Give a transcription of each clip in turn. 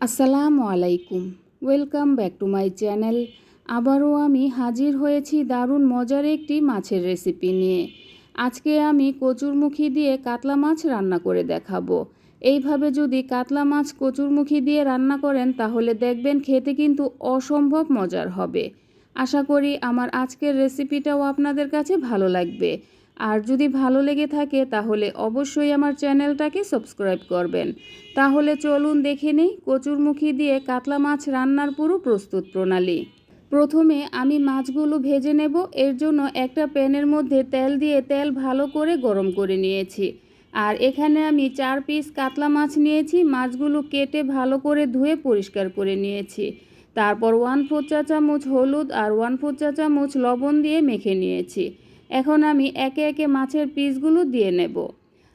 আসসালামু আলাইকুম। Welcome back to my channel আবারও আমি হাজির হয়েছি দারুণ মজার একটি মাছের রেসিপি নিয়ে। আজকে আমি কচুরমুখী দিয়ে কাতলা মাছ রান্না করে দেখাবো। এইভাবে যদি কাতলা মাছ কচুরমুখী দিয়ে রান্না করেন, তাহলে দেখবেন খেতে কিন্তু অসম্ভব মজার হবে। আশা করি আমার আজকের রেসিপিটাও আপনাদের কাছে ভালো লাগবে। আর যদি ভালো লেগে থাকে তাহলে অবশ্যই আমার চ্যানেলটাকে সাবস্ক্রাইব করবেন। তাহলে চলুন দেখে নিই কচুরমুখী দিয়ে কাতলা মাছ রান্নার পুরো প্রস্তুত প্রণালী। প্রথমে আমি মাছগুলো ভেজে নেব। এর জন্য একটা প্যানের মধ্যে তেল দিয়ে তেল ভালো করে গরম করে নিয়েছি। আর এখানে আমি চার পিস কাতলা মাছ নিয়েছি। মাছগুলো কেটে ভালো করে ধুয়ে পরিষ্কার করে নিয়েছি। তারপর ওয়ান ফোর চা চামচ হলুদ আর ওয়ান ফোর চা চামচ লবণ দিয়ে মেখে নিয়েছি। এখন আমি একে একে মাছের পিসগুলো দিয়ে নেব।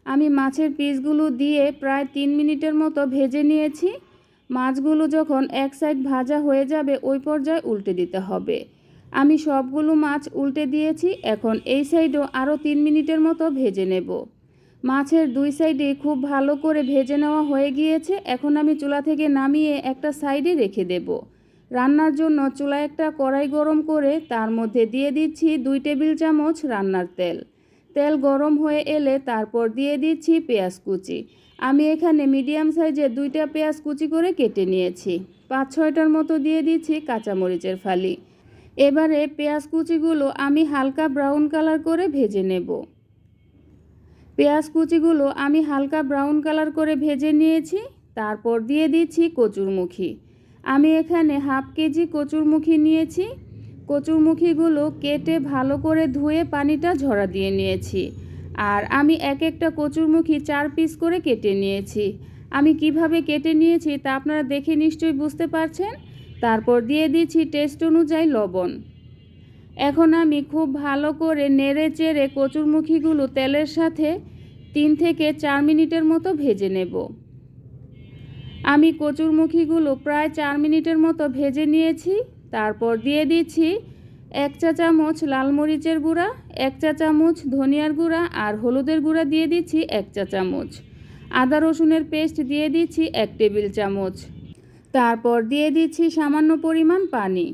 আমি মাছের পিসগুলো দিয়ে প্রায় তিন মিনিটের মতো ভেজে নিয়েছি। মাছগুলো যখন এক সাইড ভাজা হয়ে যাবে, ওই পর্যায়ে উল্টে দিতে হবে। আমি সবগুলো মাছ উল্টে দিয়েছি, এখন এই সাইডও আরও তিন মিনিটের মতো ভেজে নেব। মাছের দুই সাইডে খুব ভালো করে ভেজে নেওয়া হয়ে গিয়েছে, এখন আমি চুলা থেকে নামিয়ে একটা সাইডে রেখে দেবো। রান্নার জন্য চুলায় একটা কড়াই গরম করে তার মধ্যে দিয়ে দিচ্ছি দুই টেবিল চামচ রান্নার তেল। তেল গরম হয়ে এলে তারপর দিয়ে দিচ্ছি পেঁয়াজ কুচি। আমি এখানে মিডিয়াম সাইজের দুইটা পেঁয়াজ কুচি করে কেটে নিয়েছি। পাঁচ ছয়টার মতো দিয়ে দিচ্ছি কাঁচামরিচের ফালি। এবারে পেঁয়াজ কুচিগুলো আমি হালকা ব্রাউন কালার করে ভেজে নেব। পেঁয়াজ কুচিগুলো আমি হালকা ব্রাউন কালার করে ভেজে নিয়েছি। তারপর দিয়ে দিচ্ছি কচুরমুখী। আমি এখানে হাফ কেজি কচুরমুখী নিয়েছি। কচুরমুখীগুলো কেটে ভালো করে ধুয়ে পানিটা ঝরা দিয়ে নিয়েছি। আর আমি এক একটা কচুরমুখী চার পিস করে কেটে নিয়েছি। আমি কীভাবে কেটে নিয়েছি তা আপনারা দেখে নিশ্চয়ই বুঝতে পারছেন। তারপর দিয়ে দিচ্ছি টেস্ট অনুযায়ী লবণ। এখন আমি খুব ভালো করে নেড়ে চেড়ে কচুরমুখীগুলো তেলের সাথে তিন থেকে চার মিনিটের মতো ভেজে নেব। আমি কচুরমুখীগুলো প্রায় চার মিনিটের মতো ভেজে নিয়েছি, তারপর দিয়ে দিচ্ছি এক চা চামচ লাল মরিচের গুঁড়া, এক চা চামচ ধনিয়ার গুঁড়া আর হলুদের গুঁড়া দিয়ে দিচ্ছি এক চা চামচ। আদা রসুনের পেস্ট দিয়ে দিচ্ছি এক টেবিল চামচ। তারপর দিয়ে দিচ্ছি সামান্য পরিমাণ পানি।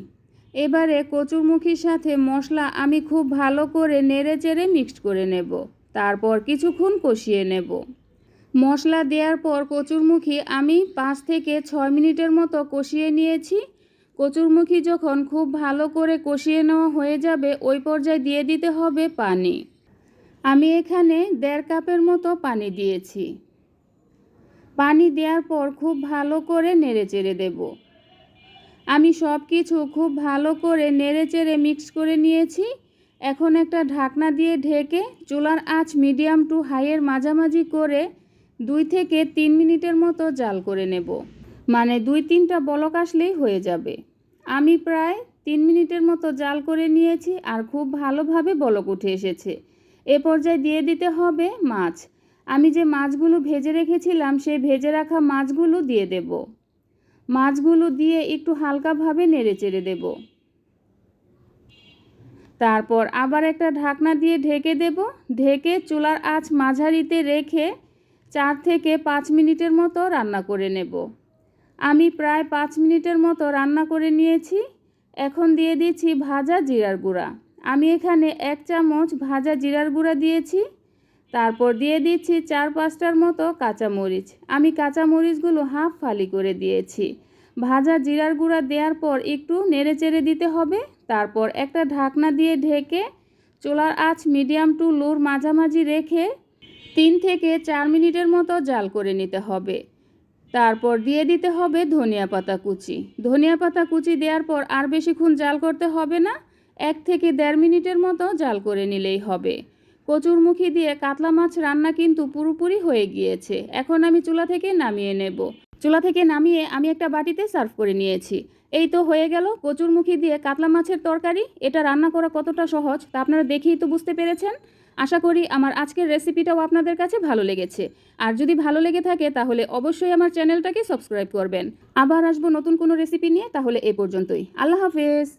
এবারে কচুরমুখীর সাথে মশলা আমি খুব ভালো করে নেড়ে চেড়ে মিক্সড করে নেব। তারপর কিছুক্ষণ কষিয়ে নেব। মশলা দেওয়ার পর কচুরমুখী আমি পাঁচ থেকে ছয় মিনিটের মতো কষিয়ে নিয়েছি। কচুরমুখী যখন খুব ভালো করে কষিয়ে নেওয়া হয়ে যাবে, ওই পর্যায়ে দিয়ে দিতে হবে পানি। আমি এখানে দেড় কাপের মতো পানি দিয়েছি। পানি দেওয়ার পর খুব ভালো করে নেড়ে চেড়ে দেব। আমি সব কিছু খুব ভালো করে নেড়ে চেড়ে মিক্স করে নিয়েছি। এখন একটা ঢাকনা দিয়ে ঢেকে চুলার আঁচ মিডিয়াম টু হাইয়ের মাঝামাঝি করে দুই থেকে তিন মিনিটের মতো জাল করে নেব। মানে দুই তিনটা বলক আসলেই হয়ে যাবে। আমি প্রায় তিন মিনিটের মতো জাল করে নিয়েছি আর খুব ভালোভাবে বলক উঠে এসেছে। এ পর্যায়ে দিয়ে দিতে হবে মাছ। আমি যে মাছগুলো ভেজে রেখেছিলাম, সেই ভেজে রাখা মাছগুলো দিয়ে দেব। মাছগুলো দিয়ে একটু হালকাভাবে নেড়ে চেড়ে দেব। তারপর আবার একটা ঢাকনা দিয়ে ঢেকে দেব। ঢেকে চুলার আঁচ মাঝারিতে রেখে চার থেকে পাঁচ মিনিটের মতো রান্না করে নেব। আমি প্রায় পাঁচ মিনিটের মতো রান্না করে নিয়েছি। এখন দিয়ে দিচ্ছি ভাজা জিরার গুঁড়া। আমি এখানে এক চামচ ভাজা জিরার গুঁড়া দিয়েছি। তারপর দিয়ে দিচ্ছি চার পাঁচটার মতো কাঁচামরিচ। আমি কাঁচামরিচগুলো হাফ ফালি করে দিয়েছি। ভাজা জিরার গুঁড়া দেওয়ার পর একটু নেড়ে চেড়ে দিতে হবে। তারপর একটা ঢাকনা দিয়ে ঢেকে চোলার আঁচ মিডিয়াম টু লোর মাঝামাঝি রেখে তিন থেকে চার মিনিটের মতো জাল করে নিতে হবে। তারপর দিয়ে দিতে হবে ধনিয়া পাতা কুচি। ধনিয়া পাতা কুচি দেওয়ার পর আর বেশিক্ষণ জাল করতে হবে না, এক থেকে দেড় মিনিটের মতো জাল করে নিলেই হবে। কচুরমুখী দিয়ে কাতলা মাছ রান্না কিন্তু পুরোপুরি হয়ে গিয়েছে। এখন আমি চুলা থেকে নামিয়ে নেব। চুলা থেকে নামিয়ে আমি একটা বাটিতে সার্ভ করে নিয়েছি। এই তো হয়ে গেল কচুরমুখী দিয়ে কাতলা মাছের তরকারি। এটা রান্না করা কতটা সহজ তা আপনারা দেখেই তো বুঝতে পেরেছেন। আশা করি আমার আজকের রেসিপিটাও আপনাদের কাছে ভালো লেগেছে। আর যদি ভালো লেগে থাকে, তাহলে অবশ্যই আমার চ্যানেলটাকে সাবস্ক্রাইব করবেন। আবার আসব নতুন কোনো রেসিপি নিয়ে, তাহলে এ পর্যন্তই। আল্লাহ হাফেজ!